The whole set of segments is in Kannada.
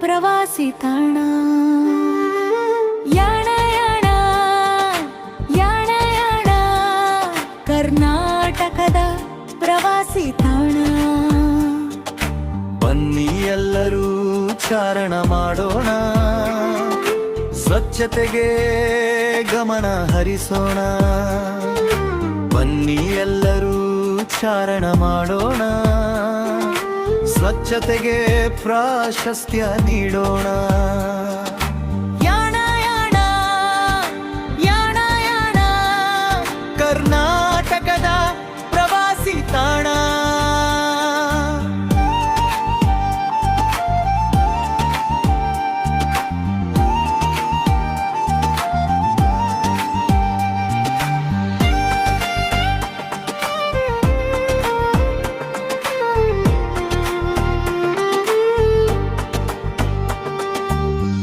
ಪ್ರವಾಸಿ ತಾಣ. ಯಾಣ, ಕರ್ನಾಟಕದ ಪ್ರವಾಸಿ ತಾಣ. ಬನ್ನಿ ಎಲ್ಲರೂ ಚಾರಣ ಮಾಡೋಣ, ಸ್ವಚ್ಛತೆಗೆ ಗಮನ ಹರಿಸೋಣ. ಬನ್ನಿ ಎಲ್ಲರೂ ಚಾರಣ ಮಾಡೋಣ. ಸ್ವಚ್ಛತೆಗೆ ಪ್ರಾಶಸ್ತ್ಯ ನೀಡೋಣ.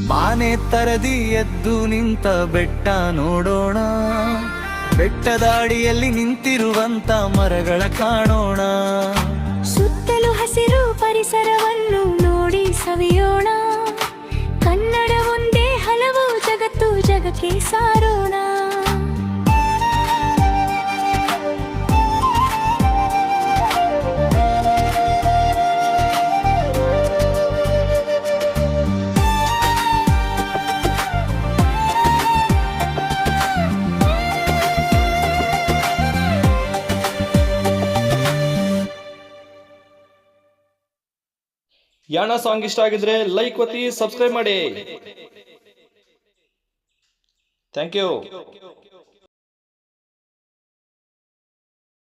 ಮಾನೆ ತರದಿ ಎದ್ದು ನಿಂತ ಬೆಟ್ಟ ನೋಡೋಣ. ಬೆಟ್ಟದ ಅಡಿಯಲ್ಲಿ ನಿಂತಿರುವಂತ ಮರಗಳ ಕಾಣೋಣ. ಸುತ್ತಲೂ ಹಸಿರು ಪರಿಸರವನ್ನು ನೋಡಿ ಸವಿಯೋಣ. ಕನ್ನಡ ಒಂದೇ ಹಲವು ಜಗತ್ತು, ಜಗಕ್ಕೆ ಸಾರೋಣ. ಯಾಣ ಸಾಂಗ್ ಇಷ್ಟ ಆಗಿದ್ರೆ ಲೈಕ್ ಒತ್ತಿ ಸಬ್ಸ್ಕ್ರೈಬ್ ಮಾಡಿ. Thank you